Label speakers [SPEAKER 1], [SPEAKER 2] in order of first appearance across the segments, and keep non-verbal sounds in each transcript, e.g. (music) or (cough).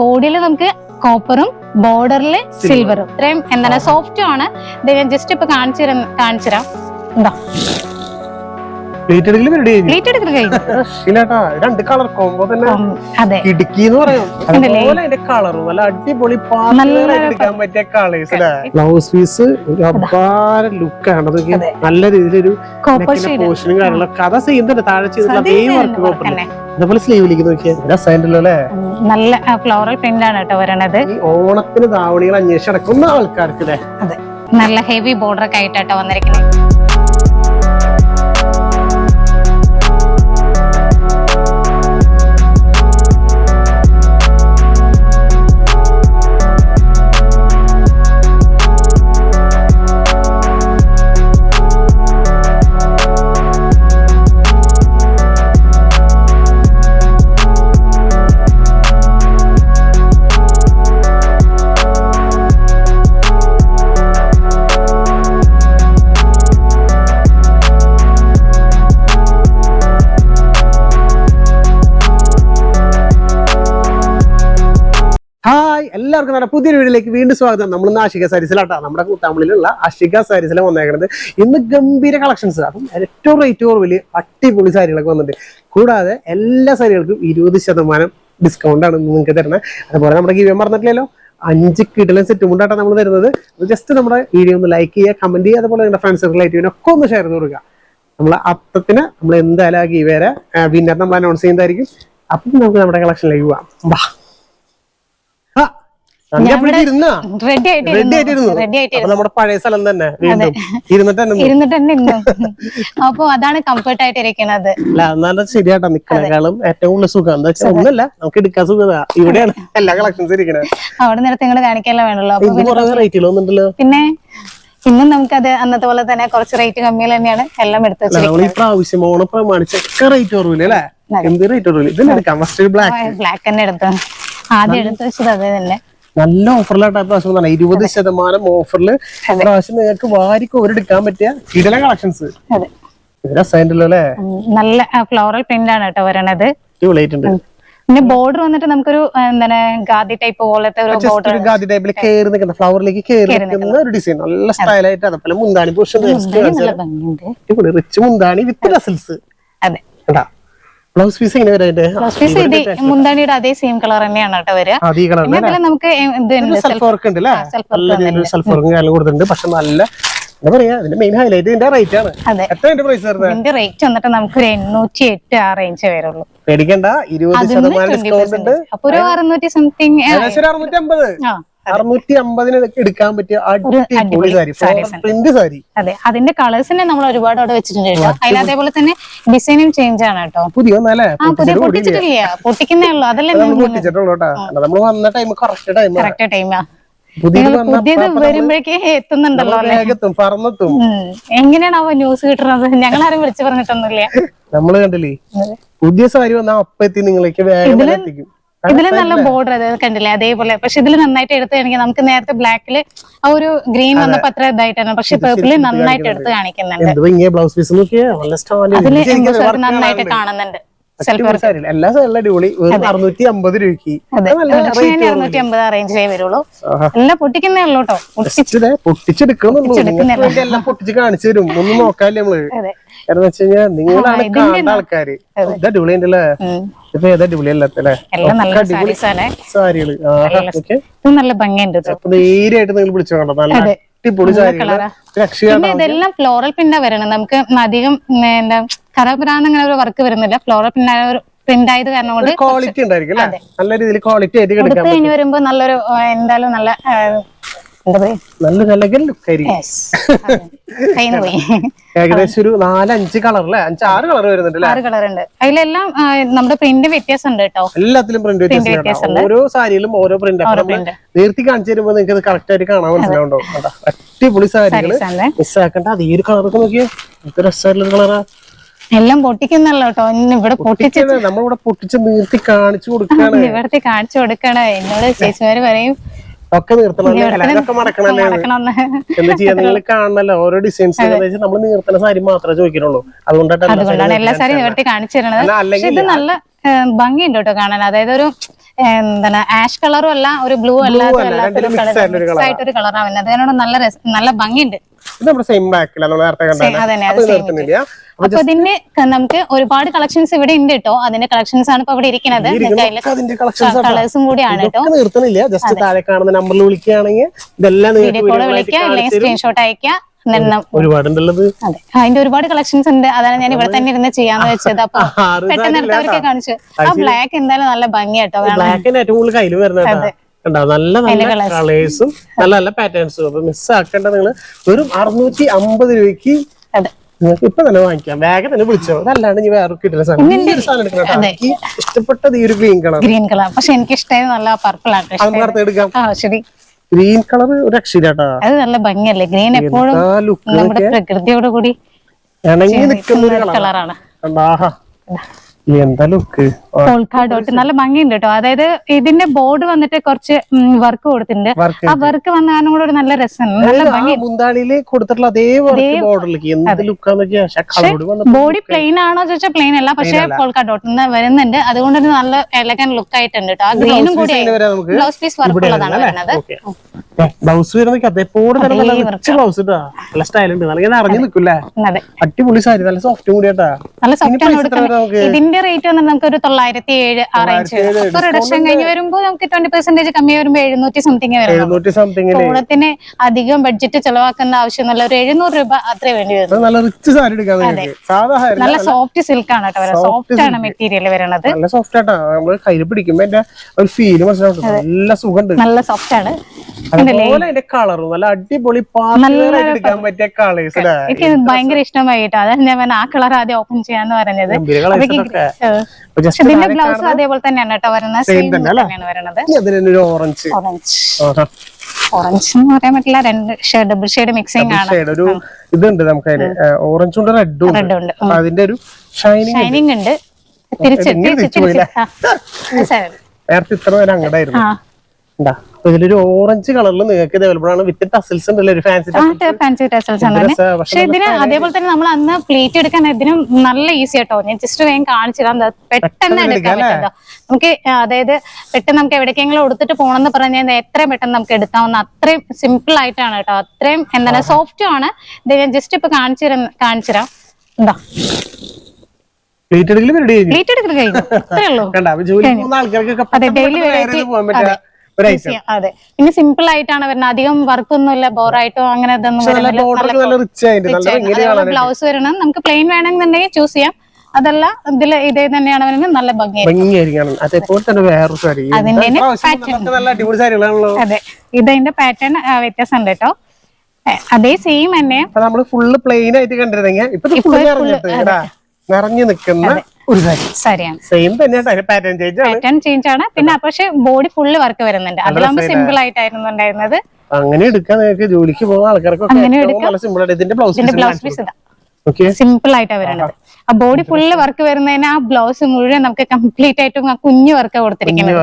[SPEAKER 1] ബോഡിയിൽ നമുക്ക് കോപ്പറും ബോർഡറിൽ സിൽവറും. ഇത്രയും എന്താണ് സോഫ്റ്റും ആണ്. ഇത് ഞാൻ ജസ്റ്റ് ഇപ്പൊ കാണിച്ചു തരാം കാണിച്ചു തരാം. എന്താ
[SPEAKER 2] പ്ലേറ്റ് എടുക്കലും റെഡി കഴിഞ്ഞു
[SPEAKER 1] പ്ലേറ്റ് എടുത്തിട്ട് കഴിഞ്ഞു.
[SPEAKER 2] ഇല്ലാട്ടാ രണ്ട് കളർ കോംബോ തന്നെ
[SPEAKER 1] അതെ.
[SPEAKER 2] ഇടുക്കി എന്ന് പറയും.
[SPEAKER 1] ഉണ്ടല്ലേ?
[SPEAKER 2] അതുപോലെ അതിന്റെ കളർ നല്ല അടിപൊളി എടുക്കാൻ പറ്റിയ കളേഴ്സ് അല്ലേ? ബ്ലൗസ് പീസ് ഒരു അപാര ലുക്കാണ്
[SPEAKER 1] അതെ.
[SPEAKER 2] നല്ല രീതിയിലൊരു പോർഷനും കാര്യങ്ങളൊക്കെ. കഥ ചെയ്യുന്നുണ്ട് താഴെ ചെയ്തിട്ടുള്ള അതേ വർക്ക് കോപ്പർ അതുപോലെ സ്ലീവിലേക്ക് നോക്കിയാൽ അല്ലേ?
[SPEAKER 1] നല്ല ഫ്ലോറൽ പ്രിന്റ് ആണ് കേട്ടോ വരണത്.
[SPEAKER 2] ഈ ഓണത്തിന് ധാവണികൾ അന്വേഷിച്ച് നടക്കുന്ന ആൾക്കാർക്ക് അല്ലേ?
[SPEAKER 1] അതെ. നല്ല ഹെവി ബോർഡർ ഒക്കെ ആയിട്ടാട്ടോ വന്നിരിക്കുന്നത്.
[SPEAKER 2] നമ്മുടെ പുതിയൊരു വീഡിയോയിലേക്ക് വീണ്ടും സ്വാഗതം. നമ്മൾ ഇന്ന് ആഷിക സാരീസിലാട്ടാ. നമ്മുടെ തമിഴിലുള്ള ആഷിക സാരീസിൽ വന്നേക്കുന്നത് ഇന്ന് ഗംഭീര കളക്ഷൻസ് അപ്പം ഏറ്റവും റേറ്റ് കുറവിൽ അടിപൊളി സാരികളൊക്കെ വന്നിട്ടുണ്ട്. കൂടാതെ എല്ലാ സാരികൾക്കും ഇരുപത് ശതമാനം ഡിസ്കൗണ്ട് ആണ് നിങ്ങൾക്ക് തരുന്നത്. അതുപോലെ നമ്മുടെ ഗീവ്യം പറഞ്ഞിട്ടില്ലല്ലോ അഞ്ച് കിടലൻ സെറ്റ് മുണ്ടാണ് നമ്മൾ തരുന്നത്. ജസ്റ്റ് നമ്മുടെ വീഡിയോ ഒന്ന് ലൈക്ക് ചെയ്യുക കമന്റ് ചെയ്യുക അതുപോലെ നിങ്ങളുടെ ഫ്രണ്ട്സ് റിലേറ്റീവിനെ ഒക്കെ ഒന്ന് ഷെയർ ചെയ്ത് കൊടുക്കുക. നമ്മൾ അത്തത്തിന് നമ്മൾ എന്തായാലും ആ ഗീവേരെ വിന്നർ നമ്മൾ അനൗൺസ് ചെയ്യുന്നതായിരിക്കും. അപ്പം നമുക്ക് നമ്മുടെ കളക്ഷനിലേക്ക് പോവാം. ബാ ആ, നന്ദി അപ്പോഴേക്കും ഇരുന്നാ?
[SPEAKER 1] റെഡി ആയിട്ട്
[SPEAKER 2] നമ്മുടെ പഴയ സ്ഥലം തന്നെ ഇരുന്നിട്ട് തന്നെ (laughs)
[SPEAKER 1] അപ്പൊ അതാണ് കംഫർട്ട് ആയിട്ട് ഇരിക്കുന്നത്
[SPEAKER 2] അല്ല എന്നാലും ശരിയാട്ടാ. നിക്കണേക്കാളും ഏറ്റവും കൂടുതൽ സുഖം. എന്താ വെച്ചാൽ ഒന്നല്ല നമുക്ക് എടുക്കാൻ സുഖത. ഇവിടെയാണ് എല്ലാ കളക്ഷൻസ് ഇരിക്കണത്
[SPEAKER 1] അവിടെ നേരത്തെ നിങ്ങൾ കാണിക്കല്ല വേണല്ലോ
[SPEAKER 2] കുറെ
[SPEAKER 1] പിന്നെ ഇന്നും നമുക്കത് അന്നത്തെ പോലെ തന്നെ കുറച്ച് റേറ്റ് കമ്മിയിൽ തന്നെയാണ് എല്ലാം എടുത്ത്
[SPEAKER 2] നമ്മൾ ഈ പ്രാവശ്യം ഓണം പ്രമാണിച്ചൊക്കെ റേറ്റ് കുറവില്ല അല്ലേ? എന്ത് റേറ്റ് കുറവില്ല ഇതിന് എടുക്കാം. ഫസ്റ്റ് ബ്ലാക്ക്
[SPEAKER 1] ബ്ലാക്ക് തന്നെ എടുത്തു. ആദ്യം എടുത്ത് വെച്ചത് അത് തന്നെ.
[SPEAKER 2] നല്ല ഓഫറിലാട്ടാ പ്രാവശ്യം ഇരുപത് ശതമാനം ഓഫറിൽ പ്രാവശ്യം നിങ്ങൾക്ക് വാരിക്ക് ഒരെടുക്കാൻ പറ്റിയ കിടല കളക്ഷൻസ് അല്ലേ?
[SPEAKER 1] നല്ല ഫ്ലോറൽ പ്രിന്റ് ആണ് കേട്ടോ വരണത്.
[SPEAKER 2] അടിപൊളിയായിട്ടുണ്ട്.
[SPEAKER 1] പിന്നെ ബോർഡർ വന്നിട്ട് നമുക്കൊരു എന്താ എന്താണ് ഗാദി ടൈപ്പ് പോലത്തെ ഒരു ബോർഡർ
[SPEAKER 2] ഗാദി ടൈപ്പിൽ കയറി നിൽക്കുന്ന ഫ്ലവറിലേക്ക് കയറി നിൽക്കുന്ന ഒരു ഡിസൈൻ നല്ല സ്റ്റൈലായിട്ട് അതുപോലെ മുന്താണി പുരുഷൻ റിച്ച് മുന്താണി വിത്ത് റസൽസ്
[SPEAKER 1] അതെ.
[SPEAKER 2] ബ്ലൗസ് പീസ് എങ്ങനെ വരായിട്ട്
[SPEAKER 1] ബ്ലൗസ് പീസ് ഇത് മുന്താണിയുടെ അതേ സെയിം കളർ തന്നെയാണ് കേട്ടോ വരിക.
[SPEAKER 2] അതേ കളർ
[SPEAKER 1] നമുക്ക്
[SPEAKER 2] സെൽഫ് വർക്ക് ഉണ്ട് അല്ലേ സെൽഫ് വർക്കും കാര്യം കൊടുത്തിട്ടുണ്ട്. പക്ഷെ നല്ല എന്താ പറയാ ഇതിന്റെ മെയിൻ ഹൈലൈറ്റ് ഇതിന്റെ റേറ്റ് ആണ്. എത്ര അതിന്റെ പ്രൈസ് വരുന്നത്?
[SPEAKER 1] ഇതിന്റെ റേറ്റ് വന്നിട്ട് നമുക്ക് ഒരു എണ്ണൂറ്റി എട്ട് ആ റേഞ്ച് വരുള്ളൂ.
[SPEAKER 2] പേടിക്കണ്ട ഇരുപത് ശതമാനം ഡിസ്കൗണ്ട് ഉണ്ട്.
[SPEAKER 1] അപ്പൊ ഒരു അറുന്നൂറ്റി സംതിങ്
[SPEAKER 2] ഏകദേശം ഒരു അറുന്നൂറ്റി അമ്പത്
[SPEAKER 1] ആ.
[SPEAKER 2] അറുന്നൂറ്റി അമ്പതിന് എടുക്കാൻ പറ്റിയ അടിപൊളി സാരി പ്രിന്റ് സാരി.
[SPEAKER 1] അതെ. അതിന്റെ കളേഴ്സിനെ നമ്മൾ ഒരുപാട് അവിടെ വെച്ചിട്ടുണ്ട് കേട്ടോ. അതിൽ അതേപോലെ തന്നെ ഡിസൈനും ചേഞ്ച് ആണ് കേട്ടോ.
[SPEAKER 2] പുതിയ
[SPEAKER 1] പുതിയ പൊട്ടിച്ചിട്ടില്ല? പൊട്ടിക്കുന്നേ ഉള്ളൂ. അതല്ലേ
[SPEAKER 2] പൊട്ടിച്ചിട്ടുള്ളൂ നമ്മൾ വന്ന ടൈം കറക്റ്റ് ടൈം
[SPEAKER 1] കറക്റ്റ് ടൈമാ
[SPEAKER 2] പുതിയത് വന്ന
[SPEAKER 1] വരുമ്പോഴേക്കേ എത്തുന്നുണ്ടല്ലോ
[SPEAKER 2] വേഗത്തും പറന്നെത്തും.
[SPEAKER 1] എങ്ങനെയാണ് അവ ന്യൂസ് കിട്ടുന്നത്? ഞങ്ങൾ ആരും വിളിച്ചു പറഞ്ഞിട്ടൊന്നുമില്ല.
[SPEAKER 2] നമ്മൾ കണ്ടില്ലേ? പുതിയ സാരി വന്നാൽ അപ്പത്തി നിങ്ങളേക്ക് വേഗം എത്തിക്കും.
[SPEAKER 1] ഇതിൽ നല്ല ബോർഡർ അതായത് കണ്ടില്ലേ? അതേപോലെ. പക്ഷെ ഇതിൽ നന്നായിട്ട് എടുത്തു കാണിക്കാം നമുക്ക് നേരത്തെ ബ്ലാക്കിൽ ആ ഒരു ഗ്രീൻ വന്നപ്പോ അത്ര ഇതായിട്ടാണ്. പക്ഷെ പേർപ്പിളിൽ നന്നായിട്ട് എടുത്ത് കാണിക്കുന്നുണ്ട് അതിൽ നന്നായിട്ട് കാണുന്നുണ്ട്.
[SPEAKER 2] എല്ലാ സാരിലും അടിപൊളി. അറുന്നൂറ്റി അമ്പത് രൂപയ്ക്ക്.
[SPEAKER 1] അറുന്നൂറ്റി അമ്പത് റേഞ്ചിലേ വരുള്ളൂ. എല്ലാം പൊട്ടിക്കുന്നേ ഉള്ളൂ കേട്ടോ.
[SPEAKER 2] ദേ പൊട്ടിച്ചെടുക്കണമെന്നുള്ളൂ നിങ്ങൾക്ക് എല്ലാം പൊട്ടിച്ച് കാണിച്ചു തരും. ഒന്നും നോക്കാല്ലേ
[SPEAKER 1] നമ്മൾ?
[SPEAKER 2] കാരണം വെച്ച് കഴിഞ്ഞാൽ നിങ്ങളാണ് കാണുന്ന ആൾക്കാര്. ഇത് അടിപൊളി ഉണ്ടല്ലേ. ഇപ്പൊ ഏതാ അടിപൊളി അല്ലാത്തല്ലേ അടിപൊളി
[SPEAKER 1] സാരികൾ. നല്ല ഭംഗിയുണ്ട്
[SPEAKER 2] നേരെയായിട്ട് നിങ്ങൾ വിളിച്ചു കണ്ടോ നല്ല. അടിപൊളി
[SPEAKER 1] പിന്നെ ഇതെല്ലാം ഫ്ലോറൽ പ്രിന്റ വരണം. നമുക്ക് അധികം എന്താ കറപുരാന്ന് അങ്ങനെ ഒരു വർക്ക് വരുന്നില്ല. ഫ്ലോറൽ പ്രിന്റ് ഒരു പ്രിന്റ് ആയത് കാരണം കൊണ്ട്
[SPEAKER 2] ക്വാളിറ്റി ഉണ്ടായിരിക്കും നല്ല രീതിയിൽ ക്വാളിറ്റി ആയിട്ട് എടുക്കാം
[SPEAKER 1] കഴിഞ്ഞ് വരുമ്പോ നല്ലൊരു എന്തായാലും നല്ല എന്താ പറയാ
[SPEAKER 2] നല്ല ആയിരിക്കും
[SPEAKER 1] Yes. പോയി.
[SPEAKER 2] ഏകദേശം ഒരു നാലഞ്ച് കളർ അല്ലേ അഞ്ച് ആറ് കളർ വരുന്നുണ്ട്
[SPEAKER 1] ആറ് കളർ ഉണ്ട്. അതിലെല്ലാം നമ്മുടെ പ്രിന്റ് വ്യത്യാസം ഉണ്ട് കേട്ടോ.
[SPEAKER 2] എല്ലാത്തിലും പ്രിന്റ് വ്യത്യാസം ഓരോ സാരിയിലും ഓരോ പ്രിന്റ് നേരത്തെ കാണിച്ചു തരുമ്പോ നിങ്ങൾക്ക് അത് കറക്റ്റ് ആയിട്ട് കാണാൻ മനസ്സിലാവുണ്ടോ? അടിപൊളി
[SPEAKER 1] സാരികൾ.
[SPEAKER 2] മിസ്സാക്കണ്ട അത് ഈ ഒരു കളറൊക്കെ നോക്കിയേ. എന്ത് രസമായിട്ടുള്ള കളറാ
[SPEAKER 1] എല്ലാം പൊട്ടിക്കുന്നല്ലോ കേട്ടോ. ഇവിടെ പൊട്ടിച്ച്
[SPEAKER 2] നമ്മളിവിടെ പൊട്ടിച്ച് നീർത്തി കാണിച്ചു കൊടുക്കാണ്
[SPEAKER 1] ഇവിടത്തെ കാണിച്ചു കൊടുക്കണേ എന്നോട് ചേച്ചിമാര് പറയും
[SPEAKER 2] ഒക്കെ നിർത്തണല്ലേ അല്ല, ഇതൊക്കെ മടക്കണല്ലേ? എന്താ ചെയ്യാ? നിങ്ങൾ കാണണല്ലോ. ഓരോ ഡിസൈൻസ് നമ്മൾ നീർത്തണ സാരി മാത്രമേ ചോദിക്കുന്നുള്ളൂ അതുകൊണ്ടാണ്
[SPEAKER 1] എല്ലാ സാരി നിവർത്തി കാണിച്ചു തരണത് ഇത് നല്ല ഭംഗിയുണ്ട് കേട്ടോ കാണാൻ. അതായത് ഒരു എന്താണ് ആഷ് കളറും അല്ല ഒരു ബ്ലൂ അല്ലാതെ ആയിട്ടൊരു കളറാണ്. വരുന്നത് അതിനോട് നല്ല രസം നല്ല ഭംഗിയുണ്ട്.
[SPEAKER 2] ഇത് നമ്മുടെ സെയിം ബാക്കിലാണ് നമ്മൾ നേരത്തെ
[SPEAKER 1] അതന്നെ,
[SPEAKER 2] അപ്പൊ
[SPEAKER 1] ഇതിന് നമുക്ക് ഒരുപാട് കളക്ഷൻസ് ഇവിടെ ഉണ്ട് കേട്ടോ അതിന്റെ കളക്ഷൻസ് ആണ് ഇപ്പൊ ഇവിടെ ഇരിക്കുന്നത്. കളേഴ്സും കൂടിയാണ് കേട്ടോ
[SPEAKER 2] നിർത്തുന്നില്ല. ജസ്റ്റ് താഴെ കാണുന്ന നമ്പറിൽ വിളിക്കുകയാണെങ്കിൽ ഇതെല്ലാം
[SPEAKER 1] വിളിക്കുക അല്ലെങ്കിൽ സ്ക്രീൻഷോട്ട് അയക്കുക
[SPEAKER 2] ഒരുപാടുണ്ടുള്ളത്
[SPEAKER 1] അതിന്റെ ഒരുപാട് കളക്ഷൻസ് ഉണ്ട്. അതാണ് ഞാൻ ഇവിടെ തന്നെ ഇരുന്ന് ചെയ്യാന്ന് വെച്ചത്. അപ്പൊ (laughs) പെട്ടെന്ന് എടുത്തവർക്ക് കാണിച്ചു. ആ ബ്ലാക്ക് എന്തായാലും നല്ല ഭംഗിയാട്ടോ കാണാൻ.
[SPEAKER 2] ബ്ലാക്കിന് ഏറ്റവും കൂടുതൽ കയ്യിൽ വരുന്നത് കണ്ടോ? നല്ല നല്ല കളേഴ്സും നല്ല നല്ല പാറ്റേൺസും അപ്പൊ മിസ് ആക്കേണ്ട നിങ്ങൾ വെറും അറുന്നൂറ്റി അമ്പത് രൂപയ്ക്ക് നിങ്ങൾക്ക് ഇപ്പൊ തന്നെ വാങ്ങിക്കാം. വേഗം തന്നെ വിളിച്ചോ. അതല്ലാണ്ട് ഇനി വേറെ കിട്ടുന്ന സാധനം. ഈ ഒരു സാധനം എടുക്കണം കേട്ടോ. എനിക്ക് ഇഷ്ടപ്പെട്ടത് ഈ ഒരു ഗ്രീൻ കളർ
[SPEAKER 1] ഗ്രീൻ കളർ പക്ഷെ എനിക്ക് ഇഷ്ടമായ നല്ല പർപ്പിൾ ആണ്.
[SPEAKER 2] എടുക്കാം.
[SPEAKER 1] ശരി.
[SPEAKER 2] ഗ്രീൻ കളർ ഒരു രക്ഷയില്ലാട്ടാ
[SPEAKER 1] അത് നല്ല ഭംഗിയല്ലേ? ഗ്രീൻ എപ്പോഴും നമ്മുടെ പ്രകൃതിയോട് കൂടി
[SPEAKER 2] ഇണങ്ങി നിൽക്കുന്ന
[SPEAKER 1] കളറാണ്
[SPEAKER 2] ആഹാ. എന്താ ലുക്ക്
[SPEAKER 1] പോൾക്കാ ഡോട്ട് നല്ല ഭംഗിയുണ്ട് കേട്ടോ അതായത് ഇതിന്റെ ബോർഡ് വന്നിട്ട് കുറച്ച് വർക്ക് കൊടുത്തിട്ടുണ്ട്. ആ വർക്ക് വന്ന കാരണം കൂടെ ഒരു നല്ല രസമാണ് നല്ല
[SPEAKER 2] ഭംഗി കൊടുത്തിട്ടുള്ള അതേ
[SPEAKER 1] ബോഡി പ്ലെയിൻ ആണോ ചോദിച്ചാൽ പ്ലെയിൻ അല്ല. പക്ഷെ ഡോട്ട് വരുന്നുണ്ട്. അതുകൊണ്ട് ഒരു നല്ല എലഗൻ ലുക്ക് ആയിട്ടുണ്ട് കേട്ടോ ആ ഗ്രീനും കൂടി ബ്ലൗസ് പീസ് വർക്ക് ഉള്ളതാണ് വരുന്നത്.
[SPEAKER 2] ബ്ലൗസ് വരുന്ന അതേപോലെ തന്നെ നല്ല ബ്ലൗസ് ഇട്ടാ നല്ല സ്റ്റൈൽ ഉണ്ട്. നല്ല അറിഞ്ഞു നിൽക്കൂല്ലേ അടിപൊളി സാരി. നല്ല സോഫ്റ്റ് കൂടിയാട്ടാ
[SPEAKER 1] നല്ല സോഫ്റ്റ് ആണ് ഇതിന്റെ റേറ്റ് വന്നിട്ട് നമുക്ക് ഒരു തൊള്ളായിരത്തി ഏഴ് ആ റേഞ്ച് അപ്പൊ റിഡക്ഷൻ കഴിഞ്ഞ് വരുമ്പോൾ നമുക്ക് ട്വന്റി പെർസെന്റേജ് കമ്മി വരുമ്പോൾ എഴുന്നൂറ്റി സംതിങ് വരും ഓണത്തിന് അധികം ബഡ്ജറ്റ് ചെലവാക്കേണ്ട ആവശ്യമൊന്നുമില്ല ഒരു എഴുന്നൂറ് രൂപ അത്രേ വേണ്ടി വരും.
[SPEAKER 2] നല്ല
[SPEAKER 1] സോഫ്റ്റ് സിൽക്ക് ആണ് കേട്ടോ സോഫ്റ്റ് ആണ് മെറ്റീരിയൽ വരുന്നത്
[SPEAKER 2] നല്ല സോഫ്റ്റ് ആട്ടാ നമ്മൾ കയ്യിൽ പിടിക്കുമ്പോ എന്റെ ഒരു ഫീൽ മനസ്സിലാവും നല്ല സുഖമുണ്ട്.
[SPEAKER 1] നല്ല സോഫ്റ്റ് ആണ്.
[SPEAKER 2] അതുപോലെ അതിന്റെ കളറും നല്ല അടിപൊളി എടുക്കാൻ പറ്റിയ കളേഴ്സ്
[SPEAKER 1] എനിക്ക് ഭയങ്കര ഇഷ്ടമായി കേട്ടോ. അതാണ് ഞാൻ ആ കളർ ആദ്യം ഓപ്പൺ ചെയ്യാന്ന് പറഞ്ഞത്. ഇതിന്റെ ബ്ലൗസ് അതേപോലെ തന്നെയാണ് കേട്ടോ വരുന്നത്. സെയിം തന്നെയാണ് വരുന്നത്.
[SPEAKER 2] അതിന് ഒരു ഓറഞ്ച്
[SPEAKER 1] ഓറഞ്ച് ഓറഞ്ച് എന്ന് പറയാൻ പറ്റില്ല. രണ്ട് ഷെയ്ഡ് ഡബിൾ ഷെയ്ഡ് മിക്സിംഗ് ആണ്.
[SPEAKER 2] ഒരു ഇതുണ്ട് നമുക്ക് അതിന് ഓറഞ്ചും ഉണ്ട് റെഡും ഉണ്ട്.
[SPEAKER 1] റെഡ് ഉണ്ട്.
[SPEAKER 2] അതിന്റെ ഒരു ഷൈനിങ്
[SPEAKER 1] ഷൈനിങ് ഉണ്ട്. തിരിച്ച് തിരിച്ച്.
[SPEAKER 2] നേരത്തെ ഇത്ര നേരം അങ്ങടായിരുന്നു. അപ്പൊ ഇതിലൊരു ഓറഞ്ച് കളറിൽ നിങ്ങൾക്ക് അവൈലബിൾ ആണ്. വിത്ത് ടസിൽസ് ഉണ്ടല്ലോ ഒരു ഫാൻസി
[SPEAKER 1] ഫാൻസി ടെസൽസ് ആണ്. പക്ഷെ ഇതിന് അതേപോലെ തന്നെ നമ്മൾ അന്ന് പ്ലേറ്റ് എടുക്കാൻ ഇതിനും നല്ല ഈസി ആട്ടോ. ഞാൻ ജസ്റ്റ് വേഗം കാണിച്ചിടാം തരാം. പെട്ടെന്ന് എടുക്കാൻ പറ്റും നമുക്ക് അതായത് പെട്ടെന്ന് നമുക്ക് എവിടേക്കെങ്കിലും കൊടുത്തിട്ട് പോകണമെന്ന് പറഞ്ഞാൽ എത്രയും പെട്ടെന്ന് നമുക്ക് എടുക്കാവുന്ന അത്രയും സിമ്പിൾ ആയിട്ടാണ് കേട്ടോ അത്രയും എന്താണ് സോഫ്റ്റും ആണ്. ഇത് ഞാൻ ജസ്റ്റ് ഇപ്പൊ കാണിച്ചുതരാം കാണിച്ചുതരാം എന്താ
[SPEAKER 2] പ്ലേറ്റ് എടുക്കൽ റെഡി കഴിഞ്ഞു?
[SPEAKER 1] പ്ലേറ്റ് എടുക്കൽ കഴിഞ്ഞു. അത്രേ ഉള്ളൂ. അതെ,
[SPEAKER 2] ഡെയിലി പോകാൻ ഐറ്റം
[SPEAKER 1] അതെ. പിന്നെ സിമ്പിൾ ആയിട്ടാണ് വരുന്നത്. അധികം വർക്ക് ഒന്നുമില്ല. ബോറായിട്ടോ അങ്ങനെ ഇതൊന്നും ബ്ലൗസ് വരണം. നമുക്ക് പ്ലെയിൻ വേണമെന്നുണ്ടെങ്കിൽ ചൂസ് ചെയ്യാം. അതല്ല ഇതിൽ ഇതേ തന്നെയാണ് വരുന്നത്. നല്ല ഭംഗിയായിരിക്കും.
[SPEAKER 2] അതേപോലെ തന്നെ വേറെ സാരി.
[SPEAKER 1] അതെ ഇതിന്റെ പാറ്റേൺ വ്യത്യാസം ഉണ്ട് കേട്ടോ. അതേ സെയിം തന്നെ.
[SPEAKER 2] നമ്മൾ ഫുള്ള് പ്ലെയിൻ ആയിട്ട് കണ്ടിരുന്നെങ്കിൽ ഇപ്പൊ നിറഞ്ഞു നിൽക്കുന്ന ഒരു സാരി.
[SPEAKER 1] ശരിയാണ്
[SPEAKER 2] സെയിം തന്നെയാണ് പാറ്റേൺ ചേഞ്ച് ആണ്.
[SPEAKER 1] പാറ്റേൺ ചേഞ്ച് ആണ്. പിന്നെ പക്ഷെ ബോഡി ഫുള്ള് വർക്ക് വരുന്നുണ്ട്. അതിലാകുമ്പോൾ സിമ്പിൾ ആയിട്ടായിരുന്നു ഉണ്ടായിരുന്നത്.
[SPEAKER 2] അങ്ങനെ എടുക്കാൻ നിങ്ങൾക്ക് ജോലിക്ക് പോകുന്ന ആൾക്കാർക്കൊക്കെ സിമ്പിൾ ആയിട്ട് ഇതിന്റെ ബ്ലൗസ്
[SPEAKER 1] ബ്ലൗസ് പീസ് ഇതാ സിമ്പിൾ ആയിട്ടാണ് വരുന്നത് ആ ബോഡി ഫുള്ള് വർക്ക് വരുന്നതിന് ആ ബ്ലൗസ് മുഴുവൻ നമുക്ക് കംപ്ലീറ്റ് ആയിട്ടും ആ കുഞ്ഞു വർക്ക് കൊടുത്തിരിക്കുന്നത്.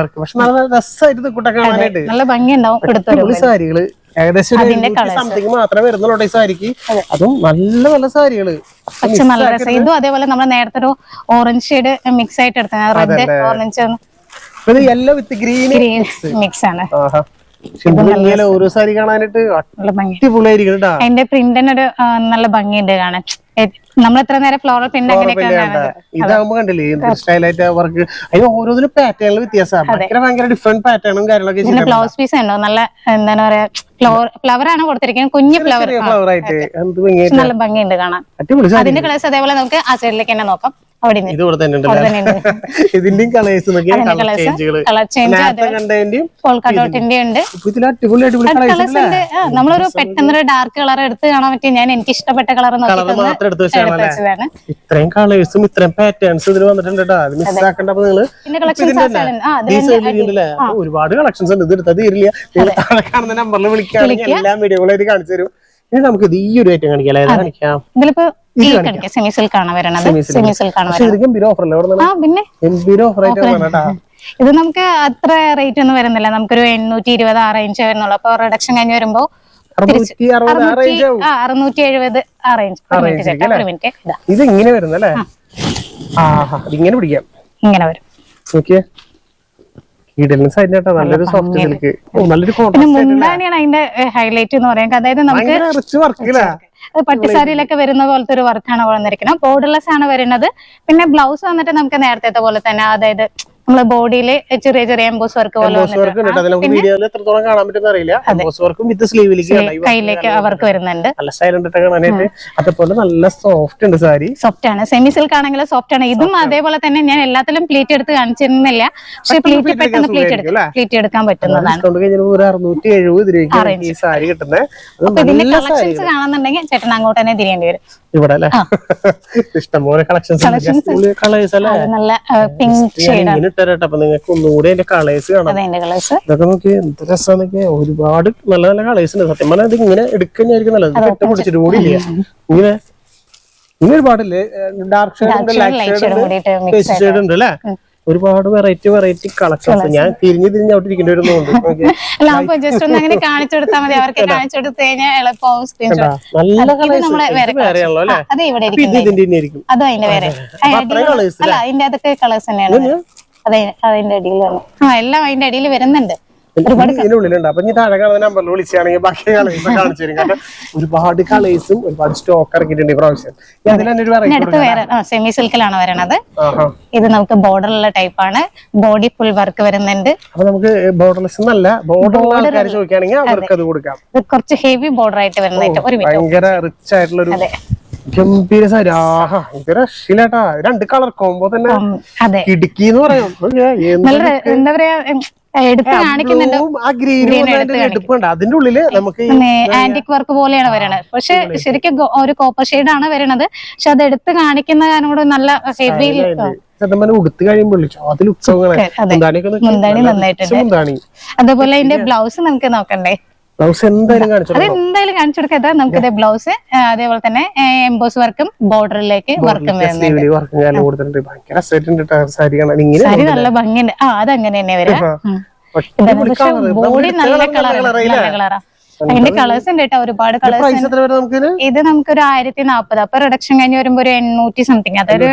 [SPEAKER 2] നല്ല
[SPEAKER 1] ഭംഗി ഉണ്ടാവും
[SPEAKER 2] അടിപൊളി സാരികൾ ഏകദേശം സംതിങ് മാത്രമേ വരുന്നുള്ളൂ ഈ സാരിക്ക്. അതും. നല്ല നല്ല സാരികൾ.
[SPEAKER 1] പക്ഷെ നല്ല രസം. ഇതും അതേപോലെ നമ്മൾ നേരത്തെ ഒരു ഓറഞ്ച് ഷെയ്ഡ് മിക്സ് ആയിട്ട് എടുത്തത് red orange
[SPEAKER 2] yellow with green
[SPEAKER 1] mix ആണ്.
[SPEAKER 2] ഓരോ സാരി കാണാനായിട്ട്
[SPEAKER 1] അതിന്റെ പ്രിന്റിനൊരു ഒരു നല്ല ഭംഗിയുണ്ട് കാണാൻ. നമ്മൾ എത്ര നേരം ഫ്ലോറൽ പ്രിന്റ് അങ്ങനെയൊക്കെ.
[SPEAKER 2] ഇതാകുമ്പോ കണ്ടില്ലേ സ്റ്റൈലായിട്ട് വർക്ക് അതിന് ഓരോന്നിനും പാറ്റേണുകൾ വ്യത്യാസമാണ് ഭയങ്കര ഭയങ്കര ഡിഫറെന്റ് പാറ്റേണും കാര്യങ്ങളൊക്കെ
[SPEAKER 1] ബ്ലൗസ് പീസ് ഉണ്ടോ? നല്ല എന്താണ് പറയാ ഫ്ലവർ ആണ് കൊടുത്തിരിക്കുന്നത്? കുഞ്ഞു ഫ്ലവർ
[SPEAKER 2] ഫ്ലവർ ആയിട്ട്
[SPEAKER 1] നല്ല ഭംഗിയുണ്ട് കാണാൻ. അതിന്റെ കളേഴ്സ് അതേപോലെ നമുക്ക് ആ സൈഡിലേക്ക് തന്നെ നോക്കാം. അവിടെ (laughs)
[SPEAKER 2] ഇതിന്റെയും കളേഴ്സ്
[SPEAKER 1] നമ്മളൊരു പെട്ടെന്നൊരു ഡാർക്ക് കളർ എടുത്ത് കാണാൻ പറ്റിയ ഞാൻ എനിക്ക് ഇഷ്ടപ്പെട്ട കളർ
[SPEAKER 2] ഇത്രയും കളേഴ്സും ഇത്രയും പാറ്റേൺസ് ഇതിൽ വന്നിട്ടുണ്ട് ഒരുപാട് കളക്ഷൻസ് ഉണ്ട്. ഇത് എടുത്താൽ തീരില്ല. നിങ്ങൾ താഴെ കാണുന്ന നമ്പറിൽ വിളിക്കുകയാണെങ്കിൽ എല്ലാ വീഡിയോകളായിട്ട് കാണിച്ചു തരും. ഇനി നമുക്ക് ഇത് ഈ ഒരു ഐറ്റം കാണിക്കാം. ഏതാ കാണിക്കാം.
[SPEAKER 1] ഇതിലിപ്പോ ഈ കളിക്കാം സെമി സിൽക്ക് ആണ് വരണത്. സെമി സിൽക്ക് ആണ്
[SPEAKER 2] പക്ഷെ ഇത്
[SPEAKER 1] പിന്നെ? നമുക്ക് അത്ര റേറ്റ് ഒന്നും വരുന്നില്ല. നമുക്കൊരു എണ്ണൂറ്റി ഇരുപത് ആ റേഞ്ച് വരുന്നുള്ളൂ. അപ്പൊ റിഡക്ഷൻ കഴിഞ്ഞ് വരുമ്പോ
[SPEAKER 2] അറുന്നൂറ്റി
[SPEAKER 1] എഴുപത് ആ റേഞ്ച് ഇതാ.
[SPEAKER 2] ഇങ്ങനെ വരുന്നല്ലേ? ഇങ്ങനെ പിടിക്കാം.
[SPEAKER 1] ഇങ്ങനെ വരും.
[SPEAKER 2] കീടലിന് കേട്ടോ നല്ലൊരു സോഫ്റ്റ് സിൽക്ക് നല്ലൊരു
[SPEAKER 1] മുന്താണിയാണ് അതിന്റെ ഹൈലൈറ്റ് എന്ന് പറയാൻ. അതായത് നമുക്ക് പട്ടുസാരിയിലൊക്കെ വരുന്ന പോലത്തെ ഒരു വർക്കാണ് വന്നിരിക്കുന്നത്. ബോർഡർലെസ് ആണ് വരുന്നത്. പിന്നെ ബ്ലൗസ് വന്നിട്ട് നമുക്ക് നേരത്തെ പോലെ തന്നെ അതായത് നമ്മളെ ബോഡിയിൽ ചെറിയ ചെറിയ എംബോസ് വർക്ക് പോലെ
[SPEAKER 2] വീഡിയോയിൽ എത്രത്തോളം കാണാൻ പറ്റുന്ന അറിയില്ല. എംബോസ് വർക്കും വിത്ത് സ്ലീവിലേക്ക്
[SPEAKER 1] കയ്യിലേക്ക് അവർക്ക് വരുന്നുണ്ട്.
[SPEAKER 2] നല്ല കാണാനായിട്ട്. അതുപോലെ നല്ല സോഫ്റ്റ് ഉണ്ട് സാരി.
[SPEAKER 1] സോഫ്റ്റ് ആണ്. സെമി സിൽക്ക് ആണെങ്കിലും സോഫ്റ്റ് ആണ്. ഇതും അതേപോലെ തന്നെ ഞാൻ എല്ലാത്തിലും പ്ലീറ്റ് എടുത്ത് കാണിച്ചിരുന്നില്ല. പക്ഷെ പ്ലീറ്റ് പെട്ടെന്ന്
[SPEAKER 2] എടുക്കാൻ
[SPEAKER 1] പ്ലീറ്റ് എടുക്കാം പ്ലീറ്റ് എടുക്കാൻ പറ്റുന്നതാണ്.
[SPEAKER 2] ഈ സാരി കിട്ടുന്നത്
[SPEAKER 1] ഇതിന്റെ കളക്ഷൻസ് കാണുന്നുണ്ടെങ്കിൽ ചേട്ടൻ അങ്ങോട്ട് തന്നെ തിരിയേണ്ടി വരും.
[SPEAKER 2] ഇവിടെ (laughs) ഇഷ്ടംപോലെ കളക്ഷൻസ് കളേഴ്സ് അല്ലേ?
[SPEAKER 1] അത് നല്ല പിങ്ക്
[SPEAKER 2] ഞാൻ ഇട്ടേരട്ടെ അപ്പൊ നിങ്ങൾക്ക് ഒന്നുകൂടി അതിന്റെ കളേഴ്സ് കാണാം. ഇതൊക്കെ നോക്കി എന്ത് രസമാണെന്നൊക്കെ ഒരുപാട് നല്ല നല്ല കളേഴ്സ് ഉണ്ട്. സത്യം പറഞ്ഞാൽ ഇത് ഇങ്ങനെ എടുക്കുന്നതായിരിക്കും നല്ലത്. കെട്ട് പിടിച്ചിട്ട് കൂടി ഇല്ല ഇങ്ങനെ. ഇങ്ങനെ ഒരുപാടില്ലേ? ഡാർക്ക് ഷെയ്ഡ് ലൈറ്റ് ഷെയ്ഡ് ഉണ്ട് അല്ലേ? ഒരുപാട് വെറൈറ്റി വെറൈറ്റി കളക്ഷൻസ് ഞാൻ തിരിഞ്ഞ് തിരിഞ്ഞ് അവിടെ ഇരിക്കേണ്ടി വരുന്നുണ്ട്. (laughs)
[SPEAKER 1] ജസ്റ്റ് ഒന്ന് അങ്ങനെ കാണിച്ചു കൊടുത്താൽ മതി. (laughs) അവർക്ക് കാണിച്ചു കൊടുത്തു കഴിഞ്ഞാൽ
[SPEAKER 2] നല്ല കളേഴ്സ്
[SPEAKER 1] അത് ഇവിടെ
[SPEAKER 2] ഇതിന്റെ
[SPEAKER 1] അതും അതിന്റെ വേറെ. അല്ല അതിന്റെ അതൊക്കെ കളേഴ്സ് തന്നെയാണ് അതെ അതിന്റെ ആ എല്ലാം അതിന്റെ അടിയിൽ വരുന്നുണ്ട്.
[SPEAKER 2] ഇതിന്റെ ഉള്ളിലുണ്ട്. അപ്പൊ ഇനി താഴെ കാണുന്ന നമ്പറിൽ വിളിച്ചാണെങ്കിൽ ബാക്കി കളേഴ്സ് കാണിച്ചു തരും. കാരണം ഒരുപാട് കളേഴ്സും ഒരുപാട് സ്റ്റോക്ക് ഇറക്കിയിട്ടുണ്ട്
[SPEAKER 1] അടുത്ത് വേറെ സെമി സിൽക്കിലാണ് വരണത്. ഇത് നമുക്ക് ബോർഡറുള്ള ടൈപ്പാണ് ബോഡി ഫുൾ വർക്ക് വരുന്നുണ്ട്.
[SPEAKER 2] അപ്പൊ നമുക്ക് ബോർഡർലെസ് എന്നല്ല ബോർഡർ ആൾക്കാർ ചോദിക്കുകയാണെങ്കിൽ അവർക്ക് അത്. കൊടുക്കാം.
[SPEAKER 1] കുറച്ച് ഹെവി ബോർഡർ ആയിട്ട് വരുന്നതായിട്ട് ഒരു
[SPEAKER 2] ഭയങ്കര റിച്ച് ആയിട്ടുള്ള ഒരു ഗംഭീര സരാഹ ഇത് രക്ഷയില്ലാട്ടാ രണ്ട് കളർ കോമ്പോ തന്നെ. ഇടുക്കി എന്ന് പറയാം. എന്ത്
[SPEAKER 1] പറയാ എടുത്ത് കാണിക്കുന്നുണ്ട്
[SPEAKER 2] അതിന്റെ ഉള്ളിൽ നമുക്ക്
[SPEAKER 1] ആന്റിക് വർക്ക് പോലെയാണ് വരണത്. പക്ഷെ ശരിക്കും ഒരു കോപ്പർ ഷെയ്ഡ് ആണ് വരണത്. പക്ഷെ അത് എടുത്ത് കാണിക്കുന്ന കാരണം കൂടെ നല്ല ഹെവി
[SPEAKER 2] ഉടുത്ത് കഴിയുമ്പോൾ അതിൽ
[SPEAKER 1] അതുപോലെ അതിന്റെ ബ്ലൗസ് നമുക്ക് നോക്കണ്ടേ?
[SPEAKER 2] ബ്ലൗസ് എന്തായാലും കാണിച്ചു
[SPEAKER 1] അത് എന്തായാലും കാണിച്ചു കൊടുക്കാതെ നമുക്ക് ഇത് ബ്ലൗസ്. അതേപോലെ തന്നെ എംബോസ് വർക്കും ബോർഡറിലേക്ക് വർക്കും വരുന്നുണ്ട്
[SPEAKER 2] ഭയങ്കര സാരി
[SPEAKER 1] നല്ല ഭംഗിയുണ്ട്. ആ അതങ്ങനെ തന്നെ വരാം. ബോഡി നല്ല കളറാ അതിന്റെ കളേഴ്സ് ഉണ്ട് കേട്ടോ ഒരുപാട് കളേഴ്സ്
[SPEAKER 2] ഇത് നമുക്ക്
[SPEAKER 1] ഒരു ആയിരത്തി നാപ്പത് അപ്പൊ റിഡക്ഷൻ കഴിഞ്ഞ് വരുമ്പോ ഒരു എണ്ണൂറ്റി സംതിങ് അതൊരു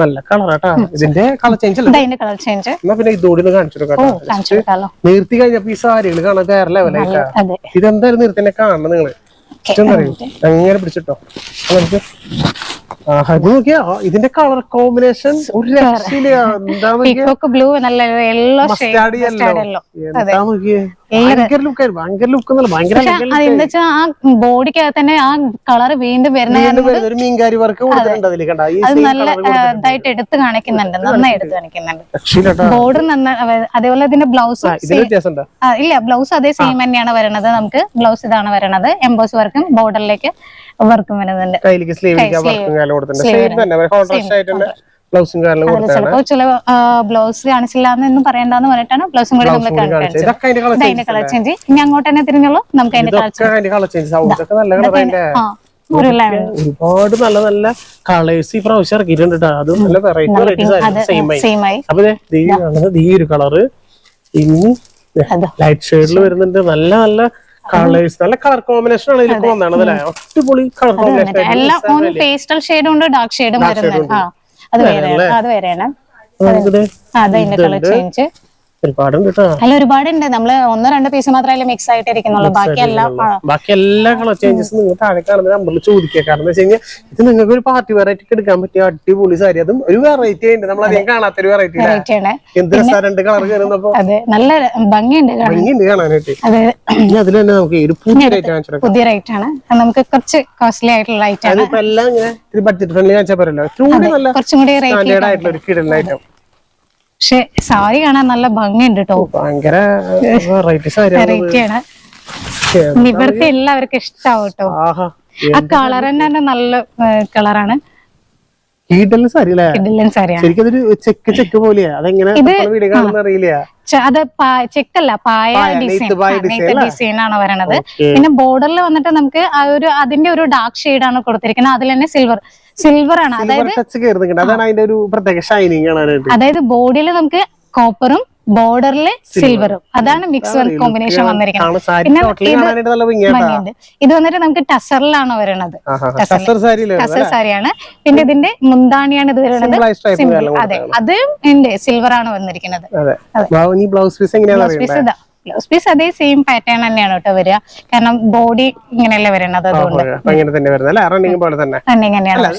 [SPEAKER 2] നല്ല കളറാട്ടാ ഇതിന്റെ കളർ ചേഞ്ച് ഇതിന്റെ
[SPEAKER 1] ഇത് കളർ ചേഞ്ച്
[SPEAKER 2] എന്നാ പിന്നെ ഇതോടി കാണിച്ചു നിർത്തി കഴിഞ്ഞപ്പോ ഈ സാരികൾ കാണാൻ വേറെ ലെവലായിട്ടാ ഇതെന്തായാലും നിർത്തി കാണണം നിങ്ങൾ. അങ്ങനെ പിടിച്ചിട്ടോ? ഇതിന്റെ കളർ കോമ്പിനേഷൻ ഒരു നോക്കിയേ?
[SPEAKER 1] ബ്ലൂ നല്ല യെല്ലോ
[SPEAKER 2] ഭയങ്കര ലുക്ക് ഭയങ്കര ലുക്ക്
[SPEAKER 1] അതെന്താ ആ ബോഡിക്കകത്ത് തന്നെ ആ കളർ വീണ്ടും വരുന്ന
[SPEAKER 2] മീൻകാരി വർക്ക്
[SPEAKER 1] അത്. നല്ല ഇതായിട്ട് എടുത്ത് കാണിക്കുന്നുണ്ട്. നന്നായി എടുത്ത് കാണിക്കുന്നുണ്ട്. ബോർഡർ നന്നായി അതേപോലെ ഇതിന്റെ ബ്ലൗസ് ഇല്ല ബ്ലൗസ് അതേ സെയിം തന്നെയാണ് വരണത് നമുക്ക്. ബ്ലൗസ് ഇതാണ് വരണത് എംബോസ് വർക്കും ബോർഡറിലേക്ക് വർക്കും വരുന്നുണ്ട്.
[SPEAKER 2] കയ്യിലേക്ക് സ്ലീവിലേക്ക് വർക്കും കാലം കൊടുത്തിട്ടുണ്ട് സെയിം തന്നെ കോൺട്രാസ്റ്റ് ആയിട്ട് തന്നെ ബ്ലൗസും കാലം
[SPEAKER 1] അതിൽ
[SPEAKER 2] കൊടുത്താണ്
[SPEAKER 1] ചില ബ്ലൗസ് കാണിച്ചില്ല പറയണ്ടെന്ന് പറഞ്ഞിട്ടാണ് ബ്ലൗസും കൂടി നമ്മൾ
[SPEAKER 2] കാണിച്ചത്. ഇതൊക്കെ അതിന്റെ കളർ
[SPEAKER 1] ചേഞ്ച് ഇനി അങ്ങോട്ട് തന്നെ തിരിഞ്ഞോളൂ. നമുക്ക് അതിന്റെ കളർ
[SPEAKER 2] ചേഞ്ച് നല്ല കളർ ഒരുപാട് നല്ല നല്ല കളേഴ്സ് ഈ പ്രാവശ്യം ഇറക്കിയിട്ടുണ്ട്. ട്ടോ. അതും നല്ല വെറൈറ്റി വെറൈറ്റി സെയിം ആയി. അപ്പൊ ഈ കാണുന്നത് ഈ ഒരു കളറ് ഇനി ലൈറ്റ് ഷെയ്ഡിൽ വരുന്നുണ്ട്. നല്ല നല്ല കളേഴ്സ് നല്ല കളർ കോമ്പിനേഷൻ ആണ് ഇതിൽ വന്നാണ് അല്ലേ? ഒറ്റപൊളി കളർ കോമ്പിനേഷൻ
[SPEAKER 1] എല്ലാം ഒന്ന് പേസ്റ്റൽ ഷെയ്ഡും ഉണ്ട് ഡാർക്ക് ഷെയ്ഡും വരുന്നുണ്ട് ആ അത് വേറെയാണ് അത് വേറെയാണ്. അതിന്റെ കളർ ചേഞ്ച്
[SPEAKER 2] ഒരുപാടുണ്ട് കേട്ടോ
[SPEAKER 1] അതിൽ ഒരുപാടുണ്ട്. നമ്മൾ ഒന്നോ രണ്ടോ പീസ് മാത്രമേ മിക്സ് ആയിട്ട് ഇരിക്കുന്നുള്ളൂ. ബാക്കി എല്ലാം
[SPEAKER 2] ബാക്കി എല്ലാ കളർ ചേഞ്ചസ് നിങ്ങൾ താഴെ കാണുന്ന നമ്പറിൽ ചോദിക്കുക. കാരണം വെച്ച് കഴിഞ്ഞാൽ ഇത് നിങ്ങൾക്ക് ഒരു പാർട്ടി വെറൈറ്റി എടുക്കാൻ പറ്റിയ അടിപൊളി സാരി അതും ഒരു വെറൈറ്റി ഉണ്ട്. നമ്മൾ അധികം കാണാത്തൊരു വെറൈറ്റി
[SPEAKER 1] ആണ്.
[SPEAKER 2] എന്ത് രണ്ട് കളർ കയറുന്നപ്പോ
[SPEAKER 1] അതെ നല്ല ഭംഗിയുണ്ട്.
[SPEAKER 2] ഭംഗിയുണ്ട് കാണാനായിട്ട്.
[SPEAKER 1] അത്.
[SPEAKER 2] അതിൽ തന്നെ നമുക്ക് ഒരു പുതിയ റേറ്റ്
[SPEAKER 1] പുതിയ റേറ്റ് ആണ്. നമുക്ക് കുറച്ച് കോസ്റ്റ്ലി ആയിട്ടുള്ള റേറ്റ് ആണ്.
[SPEAKER 2] എല്ലാം ഇങ്ങനെ ഒരു ബഡ്ജറ്റ് ഫ്രണ്ട്ലി കാണിച്ചാൽ പറയല്ലോ
[SPEAKER 1] കുറച്ചും കൂടി റേറ്റ്
[SPEAKER 2] ആയിട്ടുള്ള ഒരു ഐറ്റം
[SPEAKER 1] പക്ഷെ സാരി കാണാൻ നല്ല ഭംഗിയുണ്ട് കേട്ടോ
[SPEAKER 2] ഭയങ്കര വെറൈറ്റി സാരിയാണ്
[SPEAKER 1] റേറ്റ് ആണ്. ഇവർക്ക് എല്ലാവർക്കും ഇഷ്ടാവും കേട്ടോ ആ കളർ തന്നെ നല്ല കളറാണ്.
[SPEAKER 2] കീട്ടൽ സാരി അല്ലേ
[SPEAKER 1] കിഡിലൻ സാരിയാണ്.
[SPEAKER 2] ശരിക്കും അതൊരു ചെക്ക് ചെക്ക് പോലെയാ. അതെങ്ങനെ വീഡിയോ കാണുന്ന അറിയില്ല.
[SPEAKER 1] ച- അത് ചെക്കല്ല പായ ഡിസൈൻ. ആണ് വരണത്. പിന്നെ ബോർഡറിൽ വന്നിട്ട് നമുക്ക് ആ ഒരു അതിന്റെ ഒരു ഡാർക്ക് ഷെയ്ഡ് ആണ് കൊടുത്തിരിക്കുന്നത്. അതിൽ തന്നെ സിൽവർ. സിൽവർ ആണ്. അതായത്
[SPEAKER 2] ടച്ച് അതാണ് അതിന്റെ ഒരു പ്രത്യേക ഷൈനിങ് കാണാനായിട്ട്
[SPEAKER 1] അതായത് ബോഡിയിൽ നമുക്ക് കോപ്പറും ബോർഡറിൽ സിൽവറും അതാണ് മിക്സ് വർക്ക് കോമ്പിനേഷൻ വന്നിരിക്കുന്നത്. ഇത് വന്നിട്ട് നമുക്ക് ടസറിലാണ് വരുന്നത്
[SPEAKER 2] ടസർ
[SPEAKER 1] സാരിയാണ്. പിന്നെ ഇതിന്റെ മുന്താണിയാണ് ഇത് വരുന്നത് അതെ. അത് ഉണ്ട്. സിൽവർ ആണ് വന്നിരിക്കുന്നത്.
[SPEAKER 2] ബ്ലൗസ് പീസ്
[SPEAKER 1] ഇതാ. ബ്ലൗസ് പീസ് അതേ സെയിം പാറ്റേൺ തന്നെയാണ് കേട്ടോ വരിക. കാരണം ബോഡി ഇങ്ങനെയല്ലേ വരുന്നത് അതുകൊണ്ട്.
[SPEAKER 2] തന്നെ വരുന്നത് റണ്ണിങ് പോലെ തന്നെ.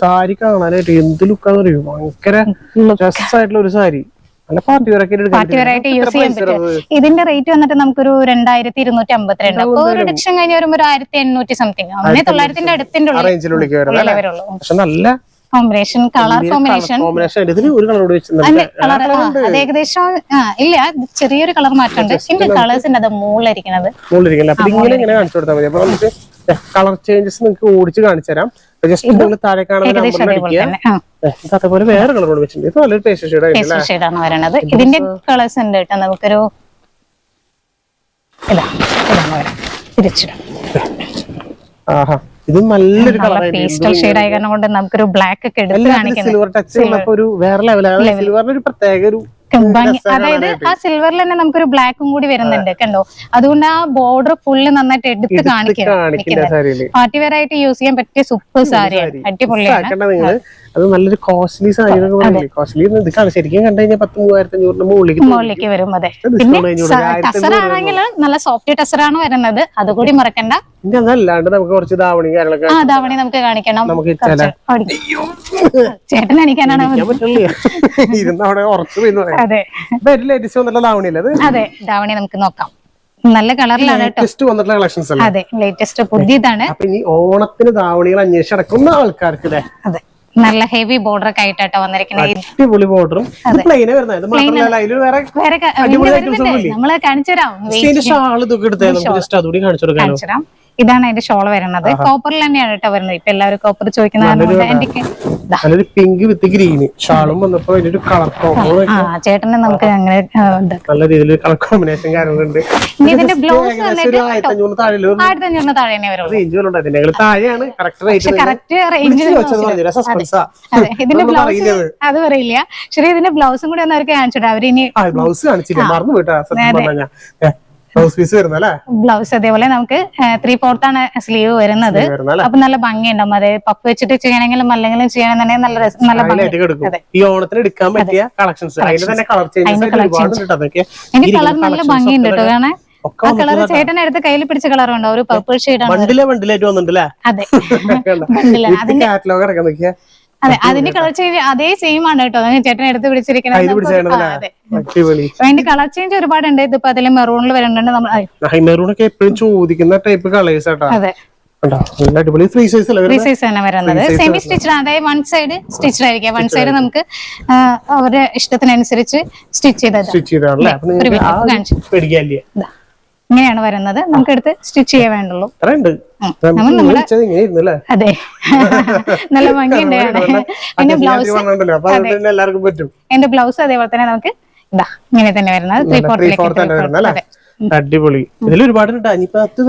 [SPEAKER 2] സാരി കാണാനായിട്ട് എന്ത് ലുക്കാന്ന് അറിയോ? ഭയങ്കര ആയിട്ടുള്ള ഒരു സാരി.
[SPEAKER 1] യൂസ് ചെയ്യാൻ പറ്റും ഇതിന്റെ റേറ്റ് വന്നിട്ട് നമുക്കൊരു രണ്ടായിരത്തി ഇരുന്നൂറ്റി അമ്പത്തിരണ്ട് അപ്പൊ ഒരു റിഡക്ഷൻ കഴിഞ്ഞ് വരുമ്പോ ഒരു ആയിരത്തി എണ്ണൂറ്റി സംതിങ് അങ്ങനെ തൊള്ളായിരത്തിന്റെ അടുത്തിന്റെ ഉള്ളിൽ വരുള്ളൂ
[SPEAKER 2] പക്ഷെ നല്ല
[SPEAKER 1] കോമ്പിനേഷൻ കളർ കോമ്പിനേഷൻ കളർ അത് ഏകദേശം ഇല്ല ചെറിയൊരു കളർ മാറ്റമുണ്ട്. ഇതിന്റെ കളേഴ്സിന്റെ അത് മുകളിലിരിക്കുന്നത്
[SPEAKER 2] കളർ ചേഞ്ചസ് നിങ്ങൾക്ക് ഓടിച്ച് കാണിച്ചു തരാം. ജസ്റ്റ് നിങ്ങൾ താഴെ കാണുന്ന
[SPEAKER 1] അതേപോലെ
[SPEAKER 2] വേറെ കളറോട് വെച്ചിട്ടുണ്ട്. ഇത് നല്ലൊരു പേസ്റ്റ്
[SPEAKER 1] ഷെയ്ഡാണ് വരുന്നത് ഇതിന്റെ കളേഴ്സ് ഉണ്ട് കേട്ടോ. നമുക്കൊരു ഇതാ ഇതാണ് വരാം. തിരിച്ചിടാം.
[SPEAKER 2] ആഹാ. ഇത് നല്ലൊരു
[SPEAKER 1] പേസ്റ്റൽ ഷെയ്ഡ് ആയ കാരണം കൊണ്ട് നമുക്കൊരു ബ്ലാക്ക് ഒക്കെ എടുത്ത്
[SPEAKER 2] സിൽവർ ടച്ച് ഒരു വേറെ ലെവലാണ് സിൽവറിന് ഒരു പ്രത്യേക ഒരു
[SPEAKER 1] അതായത് ആ സിൽവറിൽ തന്നെ നമുക്കൊരു ബ്ലാക്കും കൂടി വരുന്നുണ്ട് കണ്ടോ? അതുകൊണ്ട് ആ ബോർഡർ ഫുള്ള് നന്നായിട്ട് എടുത്ത്
[SPEAKER 2] കാണിക്കുന്നത്
[SPEAKER 1] പാർട്ടി വെയർ ആയിട്ട് യൂസ് ചെയ്യാൻ പറ്റിയ സൂപ്പർ സാരിയാണ്. അടിപൊളിയാണ്.
[SPEAKER 2] അത് നല്ലൊരു കോസ്റ്റ്ലി സാധനം കോസ്റ്റ്ലി ഇതാണ്. കാണാം ശരിക്കും കണ്ടു കഴിഞ്ഞാൽ പത്ത് മൂവായിരത്തി അഞ്ഞൂറിന്റെ മുകളിലേക്ക്
[SPEAKER 1] മുകളിലേക്ക് വരും അതെ. പിന്നെ നല്ല സോഫ്റ്റ് ടസർ ആണ് വരുന്നത്. അതുകൂടി മറക്കണ്ട.
[SPEAKER 2] ഇനി അതല്ലാണ്ട് നമുക്ക് കുറച്ച് ധാവണി കാര്യങ്ങളൊക്കെ
[SPEAKER 1] ആ ധാവണി നമുക്ക് കാണിക്കണം.
[SPEAKER 2] നമുക്ക്.
[SPEAKER 1] ചേട്ടൻ അണിക്കാനാണ്
[SPEAKER 2] ഞാൻ ഇരുന്ന് അവിടെ ഉറച്ചു
[SPEAKER 1] അതെ.
[SPEAKER 2] അത്?
[SPEAKER 1] അതെ ധാവണി നമുക്ക് നോക്കാം. നല്ല കളറിലാണ്
[SPEAKER 2] ലേറ്റസ്റ്റ് വന്നിട്ടുള്ള കളക്ഷൻസ് അല്ലേ?
[SPEAKER 1] അതെ ലേറ്റസ്റ്റ് പുതിയതാണ്.
[SPEAKER 2] അപ്പൊ ഇനി ഓണത്തിന് ധാവണികൾ അന്വേഷിച്ച് നടക്കുന്ന ആൾക്കാർക്ക് അല്ലേ?
[SPEAKER 1] അതെ. നല്ല ഹെവി ബോർഡർ ഒക്കെ ആയിട്ടാട്ടോ വന്നിരിക്കുന്നത്.
[SPEAKER 2] അടിപൊളി ബോർഡറും പ്ലെയിനെ വരുന്നത്. ഇത് മാത്രമല്ല അതിൽ വേറെ
[SPEAKER 1] വേറെ? നമ്മൾ കാണിച്ചു തരാം
[SPEAKER 2] ഷാൾ ഇതൊക്കെ ജസ്റ്റ് അതുകൂടി കാണിച്ചു
[SPEAKER 1] ഇതാണ് അതിന്റെ ഷോൾ വരുന്നത്. കോപ്പറിൽ തന്നെയാണ് കേട്ടോ വരുന്നത്. ഇപ്പൊ എല്ലാവരും കോപ്പർ ചോദിക്കുന്ന എനിക്ക്
[SPEAKER 2] പിങ്ക് വിത്ത് ഗ്രീന് ഷാളും വന്നപ്പോ ഒരു കളർ കോമ്പോ
[SPEAKER 1] ചേട്ടനെ നമുക്ക് അങ്ങനെ
[SPEAKER 2] നല്ല രീതിയിൽ കളർ കോമ്പിനേഷൻ കാര്യങ്ങളുണ്ട്.
[SPEAKER 1] ഇതിന്റെ ബ്ലൗസ്
[SPEAKER 2] ആയിരത്തി
[SPEAKER 1] അഞ്ഞൂറിന് താഴെ
[SPEAKER 2] താഴെയാണ്. കറക്റ്റ്
[SPEAKER 1] റേഞ്ച് ഇതിന്റെ ബ്ലൗസ് അത് പറയില്ല. ശരി ഇതിന്റെ ബ്ലൗസും കൂടി ഒന്ന് അവർക്ക് കാണിച്ചിട്ട്. അവരിനി
[SPEAKER 2] ബ്ലൗസ് കാണിച്ചില്ല. മറന്നു പോയിട്ടാ സത്യം പറഞ്ഞാ ബ്ലൗസ് പീസ് വരുന്നല്ലേ?
[SPEAKER 1] ബ്ലൗസ് അതേപോലെ നമുക്ക് ത്രീ ഫോർത്ത് ആണ് സ്ലീവ് വരുന്നത്. അപ്പൊ നല്ല ഭംഗിയുണ്ടാവും. അതെ പപ്പ് വെച്ചിട്ട് ചെയ്യണമെങ്കിലും അല്ലെങ്കിലും ചെയ്യണമെന്നുണ്ടെങ്കിൽ നല്ല നല്ല ഭംഗി.
[SPEAKER 2] ഈ ഓണത്തിന് എടുക്കാൻ പറ്റിയ കളക്ഷൻസ് കളർ ഉണ്ട്
[SPEAKER 1] കളർ നല്ല ഭംഗിയുണ്ട് കേട്ടോ കാരണം
[SPEAKER 2] ഒക്കെ
[SPEAKER 1] ആ കളർ ചേട്ടനെ എടുത്ത് കയ്യിൽ പിടിച്ച കളർ ഉണ്ടോ? ഒരു പർപ്പിൾ
[SPEAKER 2] ഷെയ്ഡ് വന്നിട്ടുണ്ടല്ലേ?
[SPEAKER 1] അതെ. (laughs) അതിന്റെ
[SPEAKER 2] കാറ്റലോഗ് ഇറക്കാൻ നോക്കിയാ.
[SPEAKER 1] അതെ അതിന്റെ കളർ ചേഞ്ച് അതേ സെയിം ആണ് കേട്ടോ. ചേട്ടൻ എടുത്ത് പിടിച്ചിരിക്കുന്നത് അതെ. അതിന്റെ കളർ ചേഞ്ച് ഒരുപാടുണ്ട്. ഇതിപ്പോ അതിൽ മെറൂണിൽ വരുന്നുണ്ട് നമ്മൾ
[SPEAKER 2] എപ്പോഴും ചോദിക്കുന്ന ടൈപ്പ് കളേഴ്സ് ആട്ടോ
[SPEAKER 1] അതെ.
[SPEAKER 2] അടിപൊളി സൈസ്
[SPEAKER 1] തന്നെ വരുന്നത്? സെമി സ്റ്റിച്ചഡ് അതായത് വൺ സൈഡ് സ്റ്റിച്ചഡ് ആയിരിക്കും. വൺ സൈഡ് നമുക്ക് അവരുടെ ഇഷ്ടത്തിനനുസരിച്ച് സ്റ്റിച്ച് ചെയ്തത്
[SPEAKER 2] സ്റ്റിച്ച് ചെയ്താണല്ലേ
[SPEAKER 1] ഇങ്ങനെയാണ് വരുന്നത്. നമുക്ക് എടുത്ത് സ്റ്റിച്ച് ചെയ്യാൻ വേണ്ടുള്ളൂ അതെ. (laughs) നല്ല ഭംഗിയുണ്ട്. പിന്നെ ബ്ലൗസ് എന്റെ ബ്ലൗസ് അതേപോലെ തന്നെ നമുക്ക് ഇതാ ഇങ്ങനെ തന്നെ വരുന്നത്. ത്രീ
[SPEAKER 2] ത്രീ ഫോർത്ത് വരുന്നത് അല്ലേ അടിപൊളി. ഇതിൽ ഒരുപാട്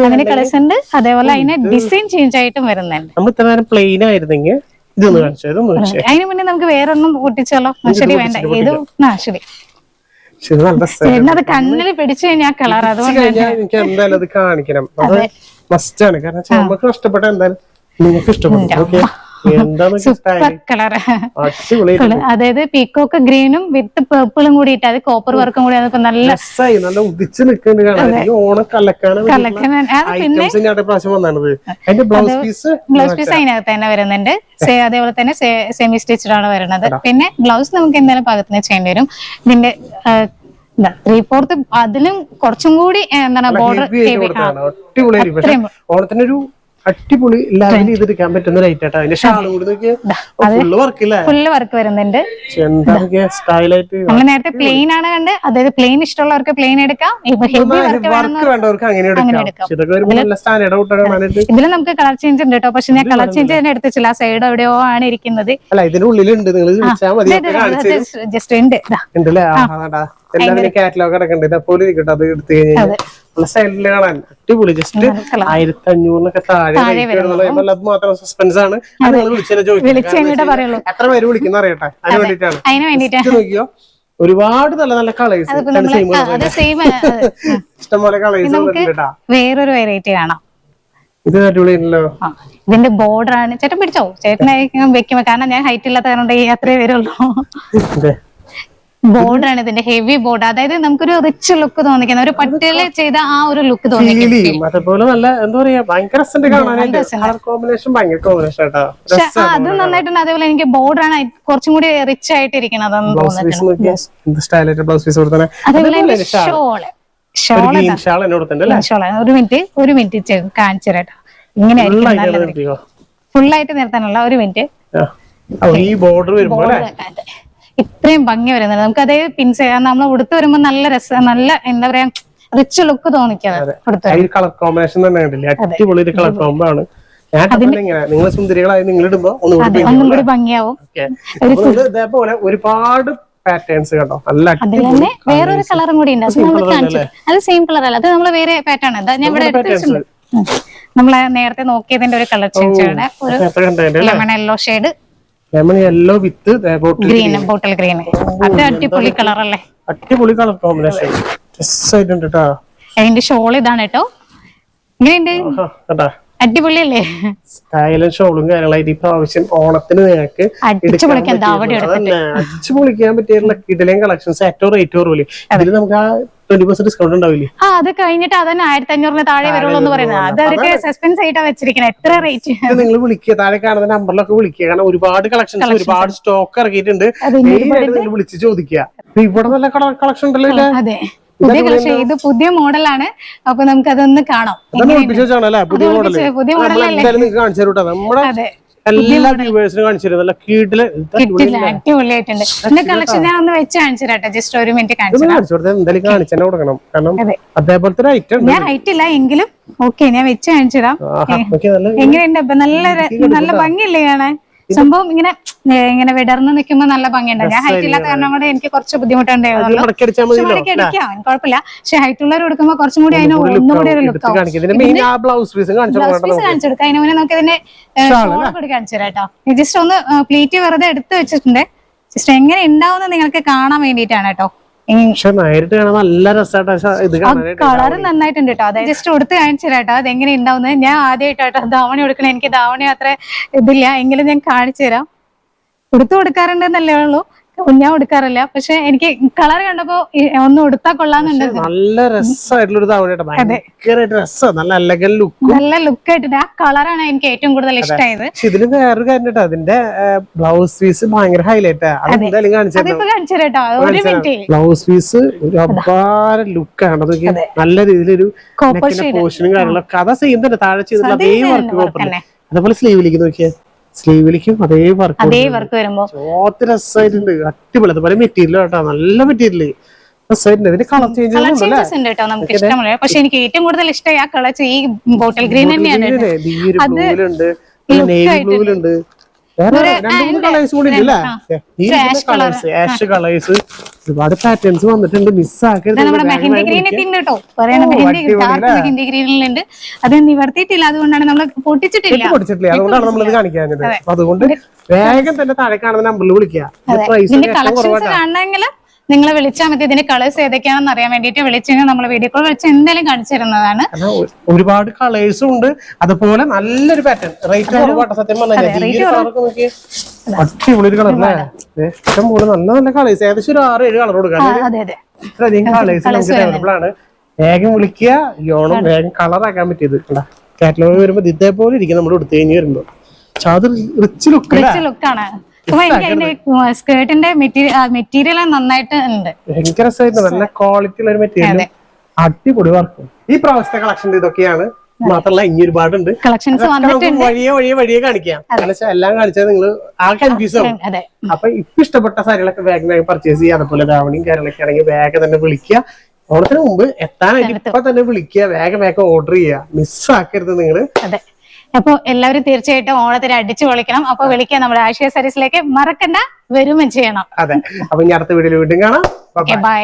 [SPEAKER 1] അതിന്റെ കളേഴ്സ് ഉണ്ട്. അതേപോലെ അതിന് ഡിസൈൻ ചേഞ്ച് ആയിട്ടും വരുന്നുണ്ട്.
[SPEAKER 2] നമ്മൾ ഇത്ര പ്ലെയിൻ ആയിരുന്നെങ്കിൽ ഇതൊന്ന് കാണിച്ചു? ഇതൊന്ന് കാണിച്ചു?
[SPEAKER 1] അതിന് മുന്നേ നമുക്ക് വേറെ ഒന്നും പൊട്ടിച്ചാലോ ശരി വേണ്ട. ഇത് ആ ശരി. അത് കണ്ണിൽ പിടിച്ചു കഴിഞ്ഞാൽ കളർ അതുകൊണ്ട്
[SPEAKER 2] എനിക്ക് എന്തായാലും അത് കാണിക്കണം. അത് മസ്റ്റ് ആണ്. കാരണം നമുക്ക് ഇഷ്ടപ്പെട്ട എന്തായാലും നിങ്ങൾക്ക് ഇഷ്ടപ്പെടും. ഓക്കെ
[SPEAKER 1] കളർ അതായത് പീക്കോക്ക് ഗ്രീനും വിത്ത് പേർപ്പിളും കൂടിയിട്ട് അത് കോപ്പർ വർക്കും കൂടി അതിപ്പോ നല്ല
[SPEAKER 2] നല്ല ഉദിച്ച് നിൽക്കുന്നുണ്ട് ബ്ലൗസ് പീസ്
[SPEAKER 1] ബ്ലൗസ് പീസ് അതിനകത്ത് തന്നെ വരുന്നുണ്ട്. അതേപോലെ തന്നെ സെമി സ്റ്റിച്ചഡ് ആണ് വരുന്നത്. പിന്നെ ബ്ലൗസ് നമുക്ക് എന്തായാലും പാകത്തിന് ചെയ്യേണ്ടി വരും. ഇതിന്റെ ത്രീ ഫോർത്ത് അതിലും കുറച്ചും കൂടി എന്താണ് ബോർഡർ
[SPEAKER 2] ഓണത്തിനൊരു അടിപൊളി ലെവൽ ചെയ്തെടുക്കാൻ പറ്റുന്ന ലൈറ്റ് ആട്ടോ. അതിന്റെ ഷാൾ കൂടി നോക്കിയാ. വർക്ക്
[SPEAKER 1] ഫുള്ള് വർക്ക് വരുന്നുണ്ട്.
[SPEAKER 2] സ്റ്റൈലായിട്ട്
[SPEAKER 1] നമ്മൾ നേരത്തെ പ്ലെയിൻ ആണ് കണ്ട്. അതായത് പ്ലെയിൻ ഇഷ്ടമുള്ളവർക്ക് പ്ലെയിൻ എടുക്കാം. വർക്ക്
[SPEAKER 2] വർക്ക് വേണ്ടവർക്ക് അങ്ങനെ എടുക്കാം.
[SPEAKER 1] ഇതിൽ നമുക്ക് കളർ ചേഞ്ച് ഉണ്ട് കേട്ടോ. പക്ഷെ ഞാൻ കളർ ചേഞ്ച് തന്നെ എടുത്തിട്ടില്ല. സൈഡ് എവിടെയോ ആണ് ഇരിക്കുന്നത്.
[SPEAKER 2] അല്ല ഇതിന്റെ ഉള്ളിലുണ്ട്. നിങ്ങൾ
[SPEAKER 1] ജസ്റ്റ് ഉണ്ട്.
[SPEAKER 2] എല്ലാവരും കാറ്റലോഗ് അടക്കണ്ട് ഇതേപോലെ ഇരിക്കട്ടെ അത് എടുത്തു കഴിഞ്ഞാൽ സ്റ്റൈലിൽ കാണാൻ. അടിപൊളി. ജസ്റ്റ്. ആയിരത്തി അഞ്ഞൂറിനൊക്കെ താഴെ. അത് മാത്രം സസ്പെൻസ് ആണ്. അത്. നിങ്ങൾ വിളിച്ചതിനെ
[SPEAKER 1] കഴിഞ്ഞിട്ടേ
[SPEAKER 2] എത്ര പേര് വിളിക്കുന്ന അറിയട്ടെ. അതിന് വേണ്ടിട്ടാണ് നോക്കിയോ? ഒരുപാട് നല്ല നല്ല കളേഴ്സ് ഇഷ്ടംപോലെ കളേഴ്സ്
[SPEAKER 1] വേറൊരു വെറൈറ്റി കാണാം.
[SPEAKER 2] ഇത് അടിപൊളിയാണല്ലോ.
[SPEAKER 1] ഇതിന്റെ ബോർഡർ ആണ്. ചേട്ടൻ പിടിച്ചോ? ചേട്ടനെ വെക്കുമ്പോ. കാരണം ഞാൻ ഹൈറ്റ് ഇല്ലാത്ത കാരണം ഈ അത്രേ വരുള്ളൂ. ആണ് ഇതിന്റെ ഹെവി ബോർഡ് അതായത് നമുക്കൊരു റിച്ച് ലുക്ക് തോന്നിക്കുന്ന ഒരു പട്ടികളെ ചെയ്ത ആ ഒരു ലുക്ക് തോന്നിക്കും.
[SPEAKER 2] നല്ല എന്താ പറയാ ഭയങ്കര കോമ്പിനേഷൻ ഭയങ്കര കോമ്പിനേഷൻ കേട്ടോ
[SPEAKER 1] പക്ഷെ അത് നന്നായിട്ടുണ്ട് അതേപോലെ എനിക്ക് ബോർഡാണ് കുറച്ചും കൂടി റിച്ച് ആയിട്ട് ഇരിക്കണതെന്ന്
[SPEAKER 2] ബ്ലൗസ് പീസ്
[SPEAKER 1] തോന്നിട്ടുണ്ട്
[SPEAKER 2] നോക്കിയാ ബ്ലൗസ് പീസ് കൊടുത്തന്നെ?
[SPEAKER 1] അതേപോലെ
[SPEAKER 2] അതേപോലെ ഷാൾ.
[SPEAKER 1] ഷോൾ
[SPEAKER 2] ഒരു ഷോൾ
[SPEAKER 1] മിനിറ്റ് ഒരു മിനിറ്റ് കാണിച്ചു തരാട്ടോ ഇങ്ങനെ ഫുള്ളായിട്ട് നിർത്താനുള്ള ഒരു മിനിറ്റ്.
[SPEAKER 2] ഈ ബോർഡർ വരുമ്പോ അല്ലേ?
[SPEAKER 1] അതെ. ഇത്രയും ഭംഗി വരുന്നത്. നമുക്ക് അതേ പിൻസ് നമ്മൾ ഉടുത്ത് വരുമ്പോ നല്ല രസം നല്ല എന്താ പറയാ റിച്ച് ലുക്ക് തോന്നിക്കാതെ
[SPEAKER 2] കളർ കോമ്പിനേഷൻ തന്നെ കണ്ടില്ലേ? അടിപൊളി ഒരു കളർ കോമ്പോ ആണ്. നിങ്ങൾ സുന്ദരികളായി നിങ്ങൾ ഇടുമ്പോ
[SPEAKER 1] ഒന്നും കൂടി ഭംഗിയാവും.
[SPEAKER 2] ഇതേപോലെ ഒരുപാട് പാറ്റേൺസ് കണ്ടോ? നല്ല
[SPEAKER 1] വേറൊരു കളറും കൂടി ഉണ്ട്. അത് നമ്മൾ കാണിച്ചു. അത് സെയിം കളർ അല്ല. അത് നമ്മൾ വേറെ പാറ്റേൺ എന്താ ഞാൻ ഇവിടെ എടുത്ത് വെച്ചിട്ടുണ്ട്. നേരത്തെ നോക്കിയതിന്റെ ഒരു കളർ ചേഞ്ച് ആണ്. ഒരു lemon yellow shade
[SPEAKER 2] lemon yellow with
[SPEAKER 1] green bottle green അത് അടിപൊളി
[SPEAKER 2] അടിപൊളി കളർ കോമ്പിനേഷൻ ആയിട്ടുണ്ട് കേട്ടോ
[SPEAKER 1] അതിന്റെ ഷോൾ ഇതാണ് കേട്ടോ ഇങ്ങനെയുണ്ട്? അടിപൊളിയല്ലേ?
[SPEAKER 2] സ്റ്റൈലും ഷോളും കാര്യങ്ങളായിട്ട് ഈ പ്രാവശ്യം ഓണത്തിന് നിങ്ങൾക്ക്
[SPEAKER 1] അടിച്ചു പൊളിക്കാൻ
[SPEAKER 2] പറ്റിയുള്ള കിടലയും കളക്ഷൻസ് ഏറ്റവും റേറ്റ് കുറവില്ലേ? ഇതിൽ നമുക്ക് ആ ട്വന്റി പെർസെന്റ് ഡിസ്കൗണ്ട് ഉണ്ടാവില്ലേ?
[SPEAKER 1] ആ അത് കഴിഞ്ഞിട്ട് അതന്നെ ആയിരത്തി അഞ്ഞൂറിന് താഴെ വരുള്ളൂ എന്ന് പറയുന്നത്. അത് അവർക്ക് സസ്പെൻസ് ആയിട്ടാ വെച്ചിരിക്കുന്നത് എത്ര റേറ്റ്
[SPEAKER 2] നിങ്ങൾ വിളിക്കുക. താഴെ കാണുന്ന നമ്പറിലൊക്കെ വിളിക്കുക. കാരണം ഒരുപാട് കളക്ഷൻസ് ഒരുപാട് സ്റ്റോക്ക് ഇറക്കിയിട്ടുണ്ട്. വിളിച്ച് ചോദിക്കുക. ഇവിടെ നല്ല കളക്ഷൻ ഉണ്ടല്ലോ
[SPEAKER 1] അതെ. പുതിയ കളക്ഷൻ ഇത് പുതിയ മോഡലാണ് അപ്പൊ നമുക്ക് അതൊന്ന് കാണാം
[SPEAKER 2] പുതിയ മോഡൽ കാണിച്ചു തരൂട്ടോ. നമ്മുടെ
[SPEAKER 1] അതെ.
[SPEAKER 2] എല്ലാ വ്യൂവേഴ്സിനും കാണിച്ചിരുന്നു നല്ല
[SPEAKER 1] കീട്ടിൽ അടിപൊളിയായിട്ടുണ്ട്. എന്റെ കളക്ഷൻ ഞാൻ ഒന്ന് വെച്ച് ജസ്റ്റ് ഒരു മിനിറ്റ് കാണിച്ചു തരാം.
[SPEAKER 2] കാണിച്ചു കൊടുത്താൽ എന്തായാലും കാണിച്ചു തന്നെ കൊടുക്കണം. കാരണം
[SPEAKER 1] അതെ.
[SPEAKER 2] അതേപോലത്തെ
[SPEAKER 1] ഞാൻ ഹൈറ്റ് ഇല്ല എങ്കിലും. ഓക്കെ ഞാൻ വെച്ച്
[SPEAKER 2] കാണിച്ചിടാം
[SPEAKER 1] എങ്ങനെയുണ്ട്? അപ്പൊ നല്ല നല്ല ഭംഗിയില്ലേ കാണാൻ? സംഭവം ഇങ്ങനെ ഇങ്ങനെ വിടർന്ന് നിൽക്കുമ്പോ നല്ല ഭംഗിയുണ്ട്. ഞാൻ ഹൈറ്റ് ഇല്ലാത്ത കാരണം കൂടെ എനിക്ക് കുറച്ച് ബുദ്ധിമുട്ടുണ്ടായിരുന്നു അടിക്കാം കുഴപ്പമില്ല. പക്ഷെ ഹൈറ്റ് ഉള്ളവർ കൊടുക്കുമ്പോ കുറച്ചും കൂടി അതിന് ഒന്നും കൂടി ഒരു ലുക്ക്
[SPEAKER 2] ബ്ലൗസ് പീസ് കാണിച്ചു
[SPEAKER 1] ബ്ലൗസ് പീസ് കാണിച്ചു കൊടുക്കാം. അതിന് മുന്നേ നമുക്ക് ഇതിന്റെ കാണിച്ചു തരാം കേട്ടോ. ജസ്റ്റ് ഒന്ന് പ്ലീറ്റ് വെറുതെ എടുത്ത് വെച്ചിട്ടുണ്ട്. ജസ്റ്റ് എങ്ങനെ ഉണ്ടാവും നിങ്ങൾക്ക് കാണാൻ വേണ്ടിയിട്ടാണ് കേട്ടോ.
[SPEAKER 2] പക്ഷെ നേരിട്ട് കാണാൻ നല്ല രസമായിട്ട്
[SPEAKER 1] കളർ നന്നായിട്ടുണ്ട് കേട്ടോ അതായത് ജസ്റ്റ് കൊടുത്ത് കാണിച്ചു തരാം അത് അതെങ്ങനെ ഉണ്ടാവുന്നത് ഞാൻ ആദ്യമായിട്ടോ ധാവണി കൊടുക്കണേ എനിക്ക് ധാവണി അത്ര ഇതില്ല. എങ്കിലും ഞാൻ കാണിച്ചു തരാം. കൊടുത്തു കൊടുക്കാറുണ്ടെന്നല്ലേ ഉള്ളൂ. ഞാൻ കൊടുക്കാറില്ല പക്ഷെ എനിക്ക് കളർ കണ്ടപ്പോ ഒന്ന് ഉടുത്താ കൊള്ളാന്നുണ്ട്.
[SPEAKER 2] നല്ല നല്ല എലഗൻ ലുക്ക്
[SPEAKER 1] നല്ല ലുക്ക് ആയിട്ടുണ്ട് ആ കളറാണ് എനിക്ക് ഏറ്റവും കൂടുതൽ ഇഷ്ടമായത്
[SPEAKER 2] ഇതിന് വേറൊരു കാര്യം അതിന്റെ ബ്ലൗസ് പീസ് ഭയങ്കര ഹൈലൈറ്റ് ബ്ലൗസ് പീസ് ഒരു അപാര ലുക്കാണ് ആണ്. നല്ല രീതിയിലൊരു പോർഷനും കാര്യങ്ങളൊക്കെ. അതാ സെയിം തന്നെ താഴെ ചെയ്തിട്ടുള്ള അതേ വർക്ക് അതേപോലെ സ്ലീവിലേക്ക് നോക്കിയേ. സ്ലീവിലേക്കും അതേ വർക്ക്
[SPEAKER 1] അതേ വർക്ക് വരുമ്പോ
[SPEAKER 2] ചോത്ത് രസമായിട്ടുണ്ട് അടിപൊളി. അതുപോലെ മെറ്റീരിയൽ കേട്ടോ. നല്ല മെറ്റീരിയൽ
[SPEAKER 1] കേട്ടോ. നമുക്ക് ഇഷ്ടമുള്ള പക്ഷെ എനിക്ക് ഏറ്റവും കൂടുതൽ ഇഷ്ടമായി ആ കളർ ഈ ബോട്ടിൽ ഗ്രീൻ തന്നെയാണ്
[SPEAKER 2] ബ്ലൂവിലുണ്ട് വേറെ രണ്ട് മൂന്ന് കളേഴ്സ് കൂടി ഉണ്ട് അല്ലേ ഈ കളേഴ്സ് ആഷ് കളേഴ്സ് ഒരുപാട് പാറ്റേൺസ് വന്നിട്ടുണ്ട്.
[SPEAKER 1] മിസ്സാക്കരുത് അത് നിവർത്തിയിട്ടില്ല. അതുകൊണ്ടാണ് നമ്മൾ പൊട്ടിച്ചിട്ടില്ല.
[SPEAKER 2] പൊട്ടിച്ചിട്ടില്ല. അതുകൊണ്ടാണ് കാണിക്കാഞ്ഞത്. അപ്പൊ അതുകൊണ്ട് വേഗം തന്നെ താഴെ കാണുന്ന നമ്പറിൽ വിളിക്കുക. പ്രൈസ്
[SPEAKER 1] കളക്ഷൻസ് കാണണമെങ്കിൽ നിങ്ങളെ വിളിച്ചാൽ മതി. ഇതിന്റെ കളേഴ്സ് ഏതൊക്കെയാണെന്ന് അറിയാൻ വേണ്ടിയിട്ട് വിളിച്ചു നമ്മൾ വീഡിയോ കോൾ വിളിച്ച് എന്തായാലും കാണിച്ചു തരുന്നതാണ്
[SPEAKER 2] കാരണം ഒ- ഒരുപാട് കളേഴ്സും ഉണ്ട്. അതുപോലെ നല്ലൊരു പാറ്റേൺ റേറ്റ് സത്യം അടിപൊളി ഒരു കളർ അല്ലേ? ഇഷ്ടം പോലെ നല്ല നല്ല കളേഴ്സ് ഏകദേശം ഒരു ആറ് ഏഴ് കളർ കൊടുക്കാം. കളേഴ്സ് അവൈലബിൾ ആണ്. വേഗം വിളിക്കുക. ഓണം വേഗം കളർ ആക്കാൻ പറ്റിയത്. കാറ്റലോഗ് വരുമ്പോ ഇതേപോലെ ഇരിക്കും. നമ്മൾ എടുത്തു കഴിഞ്ഞ് വരുമ്പോ. പക്ഷെ അത് റിച്ച് ലുക്ക്
[SPEAKER 1] ലുക്കാണ് അപ്പൊ എനിക്ക് അതിന്റെ സ്കേർട്ടിന്റെ മെറ്റീരിയൽ നന്നായിട്ട് ഉണ്ട്.
[SPEAKER 2] ഭയങ്കര നല്ല ക്വാളിറ്റി ഉള്ള ഒരു മെറ്റീരിയൽ അടിപൊളി വർക്കും ഈ പ്രാവശ്യത്തെ കളക്ഷൻ ഇതൊക്കെയാണ്. മാത്രല്ല ഇനി ഒരുപാടുണ്ട്.
[SPEAKER 1] കളക്ഷൻസ്
[SPEAKER 2] വഴിയെ വഴിയെ വഴിയെ കാണിക്കാം. എല്ലാം കാണിച്ചാൽ നിങ്ങൾ ആ കൺഫ്യൂസ് ആവും. അപ്പൊ ഇപ്പൊ ഇഷ്ടപ്പെട്ട സാരികളൊക്കെ വേഗം വേഗം പർച്ചേസ് ചെയ്യുക. അതുപോലെ ധാവണിയും കാര്യങ്ങളൊക്കെ ആണെങ്കിൽ വേഗം തന്നെ വിളിക്കുക. ഓണത്തിന് മുമ്പ് എത്താനായിട്ട് ഇപ്പൊ തന്നെ വിളിക്കുക. വേഗം വേഗം ഓർഡർ ചെയ്യുക. മിസ്സാക്കരുത് നിങ്ങൾ.
[SPEAKER 1] അതെ അപ്പൊ എല്ലാവരും തീർച്ചയായിട്ടും ഓണത്തിന് അടിച്ചു പൊളിക്കണം. അപ്പൊ വിളിക്കാം നമ്മുടെ ആശയ സരീസിലേക്ക് മറക്കണ്ട വരുമം ചെയ്യണം.
[SPEAKER 2] അതെ. അപ്പൊ ഇനി അടുത്ത വീഡിയോയിൽ വീണ്ടും കാണാം.
[SPEAKER 1] ബൈ